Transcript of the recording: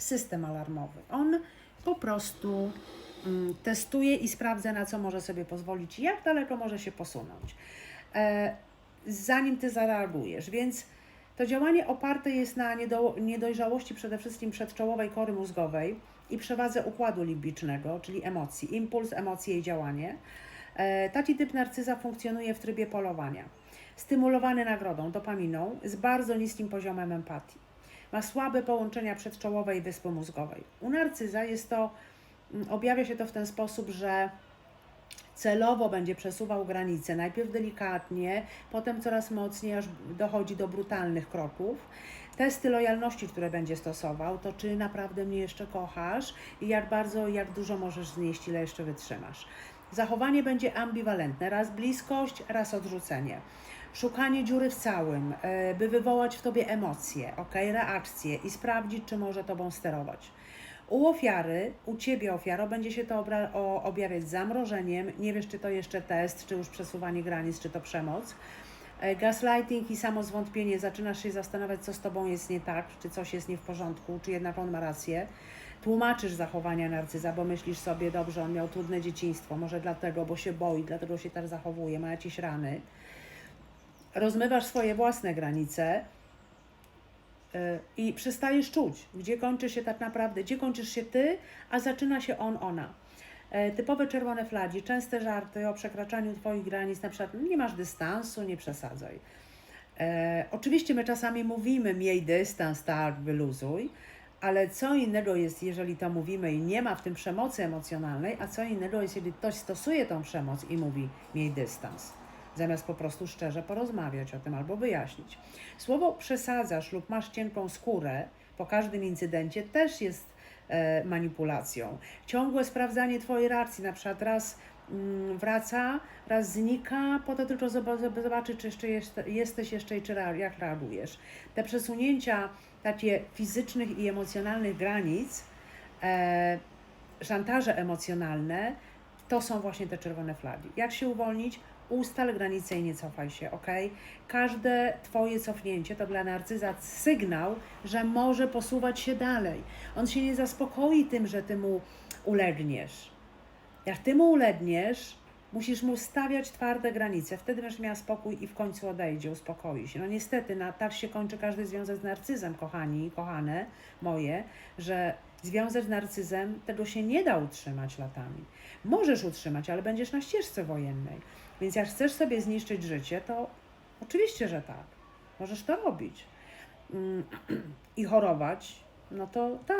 system alarmowy. On po prostu mm, testuje i sprawdza, na co może sobie pozwolić i jak daleko może się posunąć, e, zanim ty zareagujesz. Więc to działanie oparte jest na niedo, niedojrzałości przede wszystkim przedczołowej kory mózgowej i przewadze układu limbicznego, czyli emocji, impuls, emocje i działanie. E, Taki typ narcyza funkcjonuje w trybie polowania. Stymulowany nagrodą, dopaminą, z bardzo niskim poziomem empatii. Ma słabe połączenia przedczołowe i wyspy mózgowej. U narcyza jest to, mm, objawia się to w ten sposób, że celowo będzie przesuwał granice, najpierw delikatnie, potem coraz mocniej, aż dochodzi do brutalnych kroków. Testy lojalności, które będzie stosował, to czy naprawdę mnie jeszcze kochasz i jak bardzo, jak dużo możesz znieść, ile jeszcze wytrzymasz. Zachowanie będzie ambiwalentne, raz bliskość, raz odrzucenie. Szukanie dziury w całym, e, by wywołać w tobie emocje, ok, reakcje i sprawdzić, czy może tobą sterować. U ofiary, u ciebie ofiaro, będzie się to objawiać zamrożeniem. Nie wiesz, czy to jeszcze test, czy już przesuwanie granic, czy to przemoc. E, Gaslighting i samozwątpienie. Zaczynasz się zastanawiać, co z tobą jest nie tak, czy coś jest nie w porządku, czy jednak on ma rację. Tłumaczysz zachowania narcyza, bo myślisz sobie, dobrze, on miał trudne dzieciństwo, może dlatego, bo się boi, dlatego się tak zachowuje, ma jakieś rany. Rozmywasz swoje własne granice, y, i przestajesz czuć, gdzie kończy się tak naprawdę, gdzie kończysz się ty, a zaczyna się on, ona. E, Typowe czerwone flagi, częste żarty o przekraczaniu Twoich granic, na przykład nie masz dystansu, nie przesadzaj. E, oczywiście my czasami mówimy miej dystans, tak, wyluzuj, ale co innego jest, jeżeli to mówimy i nie ma w tym przemocy emocjonalnej, a co innego jest, jeżeli ktoś stosuje tą przemoc i mówi miej dystans zamiast po prostu szczerze porozmawiać o tym albo wyjaśnić. Słowo przesadzasz lub masz cienką skórę po każdym incydencie też jest e, manipulacją. Ciągłe sprawdzanie Twojej reakcji, na przykład raz mm, wraca, raz znika, po to tylko zob- zobaczyć, czy jeszcze jest, jesteś jeszcze i czy jak reagujesz. Te przesunięcia takie fizycznych i emocjonalnych granic, e, szantaże emocjonalne, to są właśnie te czerwone flagi. Jak się uwolnić? Ustal granice i nie cofaj się, ok? Każde Twoje cofnięcie to dla narcyza sygnał, że może posuwać się dalej. On się nie zaspokoi tym, że Ty mu ulegniesz. Jak Ty mu ulegniesz, musisz mu stawiać twarde granice. Wtedy będziesz miała spokój i w końcu odejdzie, uspokoi się. No niestety, na, tak się kończy każdy związek z narcyzem, kochani, kochane moje, że związek z narcyzem, tego się nie da utrzymać latami. Możesz utrzymać, ale będziesz na ścieżce wojennej. Więc jak chcesz sobie zniszczyć życie, to oczywiście, że tak. Możesz to robić. Mm, I chorować, no to tak.